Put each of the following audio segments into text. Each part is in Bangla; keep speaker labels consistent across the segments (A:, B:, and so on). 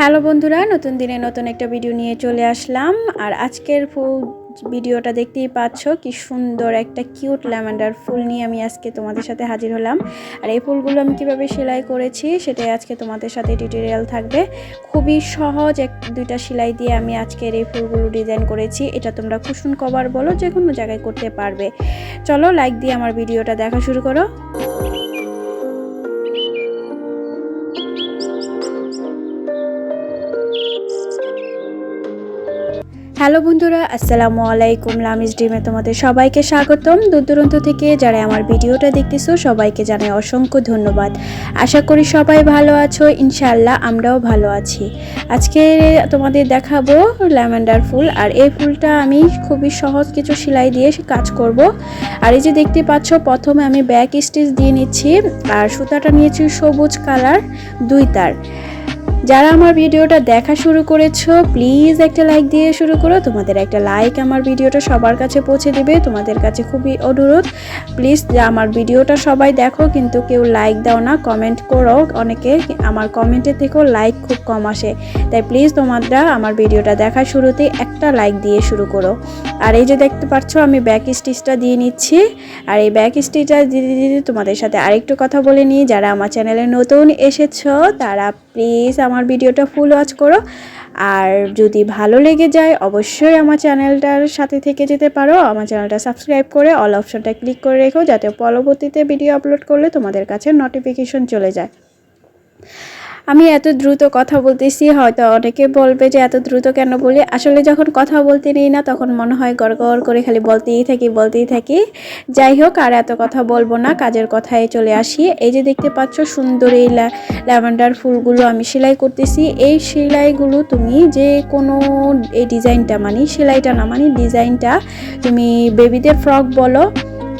A: হ্যালো বন্ধুরা, নতুন দিনে নতুন একটা ভিডিও নিয়ে চলে আসলাম। আর আজকের ফুল ভিডিওটা দেখতেই পাচ্ছ, কি সুন্দর একটা কিউট ল্যাভেন্ডার ফুল নিয়ে আমি আজকে তোমাদের সাথে হাজির হলাম। আর এই ফুলগুলো আমি কীভাবে সেলাই করেছি, সেটাই আজকে তোমাদের সাথে টিউটোরিয়াল থাকবে। খুবই সহজ এক, দুইটা সেলাই দিয়ে আমি আজকের এই ফুলগুলো ডিজাইন করেছি। এটা তোমরা কুসুন কভার বলো যে কোনো জায়গায় করতে পারবে। চলো লাইক দিয়ে আমার ভিডিওটা দেখা শুরু করো। হ্যালো বন্ধুরা, আসসালামু আলাইকুম। লামিজ ডিমে তোমাদের সবাইকে স্বাগতম। দূর দূরান্ত থেকে যারা আমার ভিডিওটা দেখতেছো, সবাইকে জানাই অসংখ্য ধন্যবাদ। আশা করি সবাই ভালো আছো ইনশাল্লাহ আমরাও ভালো আছি। আজকে তোমাদের দেখাবো ল্যাভেন্ডার ফুল, আর এই ফুলটা আমি খুবই সহজ কিছু সেলাই দিয়ে কাজ করব। আর এই যে দেখতে পাচ্ছ, প্রথমে আমি ব্যাক স্টিচ দিয়ে নিচ্ছি, আর সুতাটা নিয়েছি সবুজ কালার, দুই তার। যারা আমার ভিডিওটা দেখা শুরু করেছ প্লিজ একটা লাইক দিয়ে শুরু করো। তোমাদের একটা লাইক আমার ভিডিওটা সবার কাছে পৌঁছে দেবে, তোমাদের কাছে খুবই অনুরোধ। প্লিজ আমার ভিডিওটা সবাই দেখো, কিন্তু কেউ লাইক দাও না কমেন্ট করো। অনেকে আমার কমেন্টের থেকেও লাইক খুব কম আসে। তাই প্লিজ তোমরা আমার ভিডিওটা দেখা শুরুতে একটা লাইক দিয়ে শুরু করো। আর এই যে দেখতে পাচ্ছ, আমি ব্যাক স্টিচটা দিয়ে নিচ্ছি। আর এই ব্যাক স্টিচটা দিতে দিতে তোমাদের সাথে আরেকটু কথা বলে নিই। যারা আমার চ্যানেলে নতুন এসেছ, তারা প্লিজ আমার ভিডিওটা ফুল ওয়াচ করো। আর যদি ভালো লেগে যায়, অবশ্যই আমার চ্যানেলটার সাথে থেকে যেতে পারো। আমার চ্যানেলটা সাবস্ক্রাইব করে অল অপশনটা ক্লিক করে রেখো, যাতে পরবর্তীতে ভিডিও আপলোড করলে তোমাদের কাছে নোটিফিকেশন চলে যায়। আমি এত দ্রুত কথা বলতেছি, হয়তো অনেকে বলবে যে এত দ্রুত কেন বলি? আসলে যখন কথা বলতে নেই না, তখন মনে হয় গড় গড় করে খালি বলতেই থাকি বলতেই থাকি। যাই হোক, আর এত কথা বলব না, কাজের কথায় চলে আসি। এই যে দেখতে পাচ্ছ, সুন্দর এই ল্যাভেন্ডার ফুলগুলো আমি সেলাই করতেছি। এই সেলাইগুলো তুমি যে কোনো এই ডিজাইনটা মানি, সেলাইটা না মানি, ডিজাইনটা তুমি বেবিদের ফ্রক বলো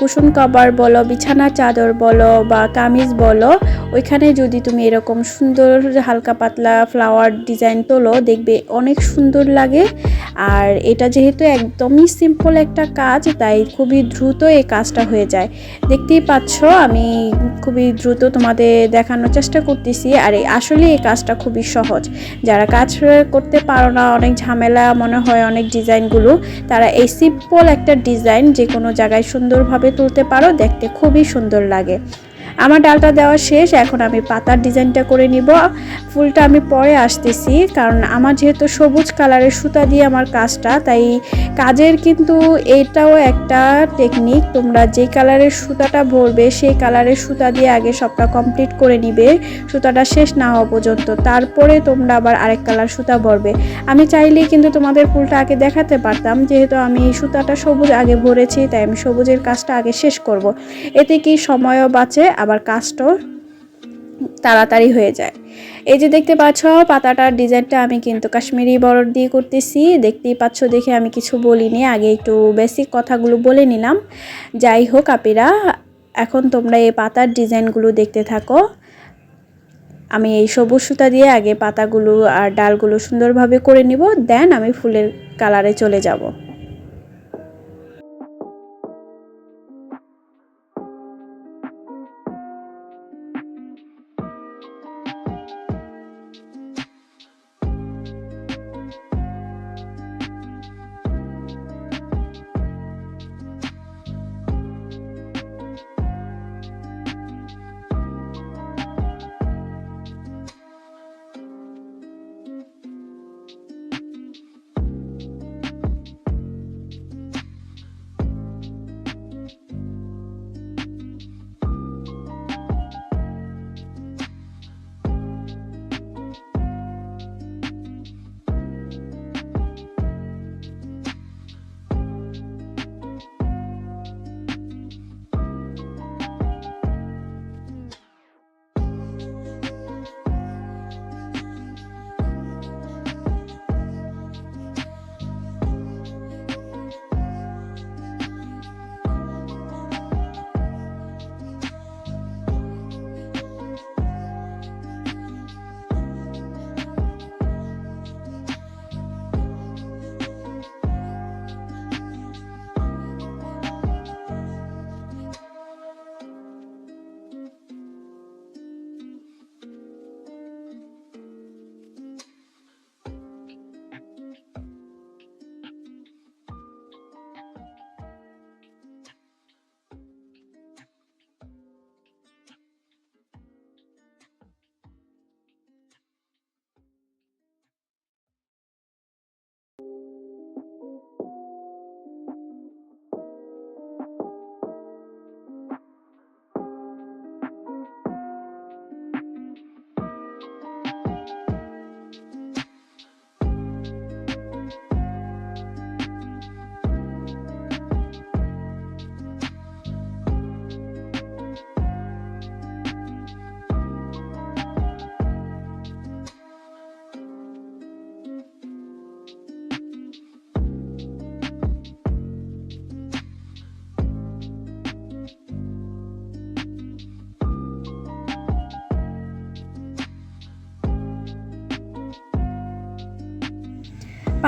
A: কুশন কভার বলো, বিছানা চাদর বলো বা কামিজ বলো, ওইখানে যদি তুমি এরকম সুন্দর হালকা পাতলা ফ্লাওয়ার ডিজাইন তোলো, দেখবে অনেক সুন্দর লাগে। আর এটা যেহেতু একদমই সিম্পল একটা কাজ, তাই খুবই দ্রুত এই কাজটা হয়ে যায়। দেখতেই পাচ্ছ, আমি খুবই দ্রুত তোমাদের দেখানোর চেষ্টা করতেছি। আর এই আসলে এই কাজটা খুবই সহজ। যারা কাজ করতে পারো না, অনেক ঝামেলা মনে হয় অনেক ডিজাইনগুলো, তারা এই সিম্পল একটা ডিজাইন যে কোনো জায়গায় সুন্দরভাবে তুলতে পারো, দেখতে খুবই সুন্দর লাগে। আমার ডালটা দেওয়া শেষ, এখন আমি পাতার ডিজাইনটা করে নিব। ফুলটা আমি পরে আসতেছি, কারণ আমার যেহেতু সবুজ কালারের সুতা দিয়ে আমার কাজটা, তাই কাজের কিন্তু এটাও একটা টেকনিক তোমরা যে কালারের সুতাটা ভরবে, সেই কালারের সুতা দিয়ে আগে সবটা কমপ্লিট করে নিবে, সুতাটা শেষ না হওয়া পর্যন্ত। তারপরে তোমরা আবার আরেক কালার সুতা ভরবে। আমি চাইলেই কিন্তু তোমাদের ফুলটা আগে দেখাতে পারতাম, যেহেতু আমি সুতাটা সবুজ আগে ভরেছি, তাই আমি সবুজের কাজটা আগে শেষ করব। এতে কি সময়ও বাঁচে আবার কাজটাও তাড়াতাড়ি হয়ে যায়। এই যে দেখতে পাচ্ছ, পাতাটার ডিজাইনটা আমি কিন্তু কাশ্মীরি বর্ডার দিয়ে করতেছি। দেখতেই পাচ্ছ, দেখে আমি কিছু বলিনি, আগে একটু বেসিক কথাগুলো বলে নিলাম। যাই হোক আপিরা, এখন তোমরা এই পাতার ডিজাইনগুলো দেখতে থাকো। আমি এই সবুজ সুতা দিয়ে আগে পাতাগুলো আর ডালগুলো সুন্দরভাবে করে নিব, দেন আমি ফুলের কালারে চলে যাব।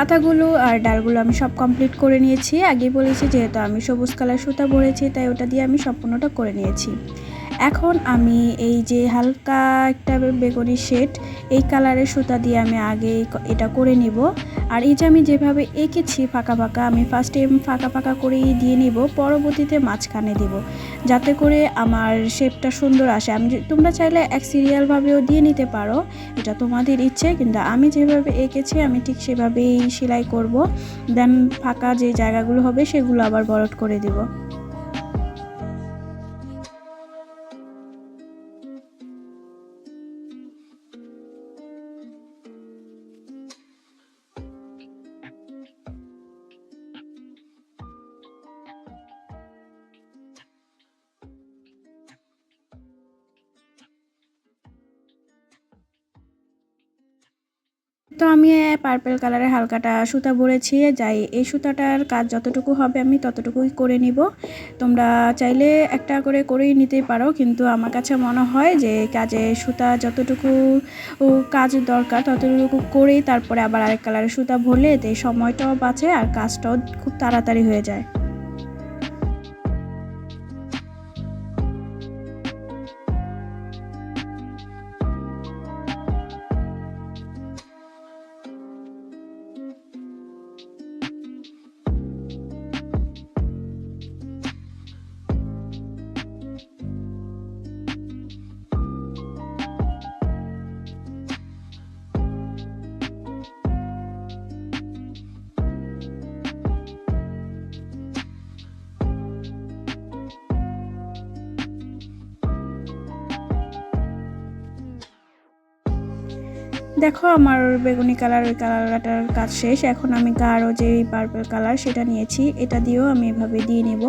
A: পাতাগুলো আর ডালগুলো আমি সব কমপ্লিট করে নিয়েছি। আগে বলেছি যেহেতু আমি সবুজ কালার সুতা ভরেছি তাই ওটা দিয়ে আমি সম্পূর্ণটা করে নিয়েছি। এখন আমি এই যে হালকা একটা বেগুনি শেড, এই কালারের সুতা দিয়ে আমি আগে এটা করে নিব। আর এই যে আমি যেভাবে এঁকেছি ফাঁকা ফাঁকা, আমি ফার্স্টে ফাঁকা ফাঁকা করেই দিয়ে নিব, পরবর্তীতে মাঝখানে দিব, যাতে করে আমার শেপটা সুন্দর আসে। আমি তোমরা চাইলে এক সিরিয়ালভাবেও দিয়ে নিতে পারো, এটা তোমাদের ইচ্ছে, কিন্তু আমি যেভাবে এঁকেছি, আমি ঠিক সেভাবেই সেলাই করব। দেন ফাঁকা যে জায়গাগুলো হবে, সেগুলো আবার বরট করে দিব। তো আমি পার্পেল কালারের হালকাটা সুতা ভরেছি, যাই এই সুতাটার কাজ যতটুকু হবে আমি ততটুকুই করে নিব। তোমরা চাইলে একটা করে করেই নিতে পারো, কিন্তু আমার কাছে মনে হয় যে কাজে সুতা যতটুকু কাজ দরকার ততটুকু করেই তারপরে আবার আরেক কালারের সুতা ভরলে এতে সময়টাও বাঁচে আর কাজটাও খুব তাড়াতাড়ি হয়ে যায়। দেখো আমার বেগুনি কালার, ওই কালারটার কাজ শেষ। এখন আমি গাঢ় যে পার্পল কালার সেটা নিয়েছি, এটা দিয়েও আমি এভাবে দিয়ে নেব।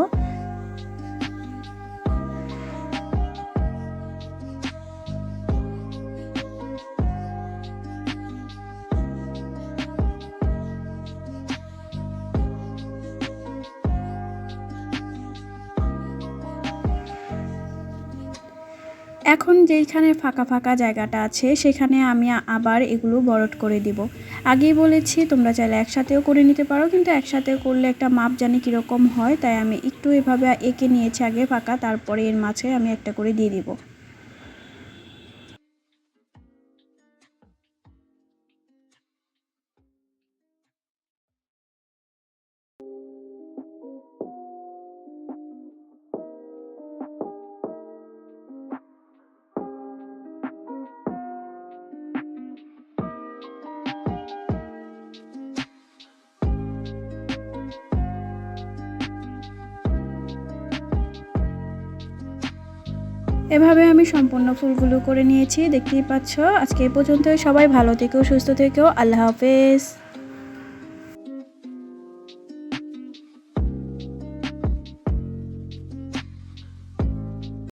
A: এখন যেইখানে ফাঁকা ফাঁকা জায়গাটা আছে, সেখানে আমি আবার এগুলো বরট করে দিব। আগেই বলেছি, তোমরা চাইলে একসাথেও করে নিতে পারো, কিন্তু একসাথে করলে একটা মাপ জানি কীরকম হয়, তাই আমি একটু এভাবে এঁকে নিয়েছি আগে ফাঁকা, তারপরে এর মাঝে আমি একটা করে দিয়ে দিব। এভাবে আমি সম্পূর্ণ ফুলগুলো করে নিয়েছি, দেখতেই পাচ্ছ। আজকে এই পর্যন্ত সবাই ভালো থেকেও সুস্থ থেকেও আল্লাহ হাফেজ।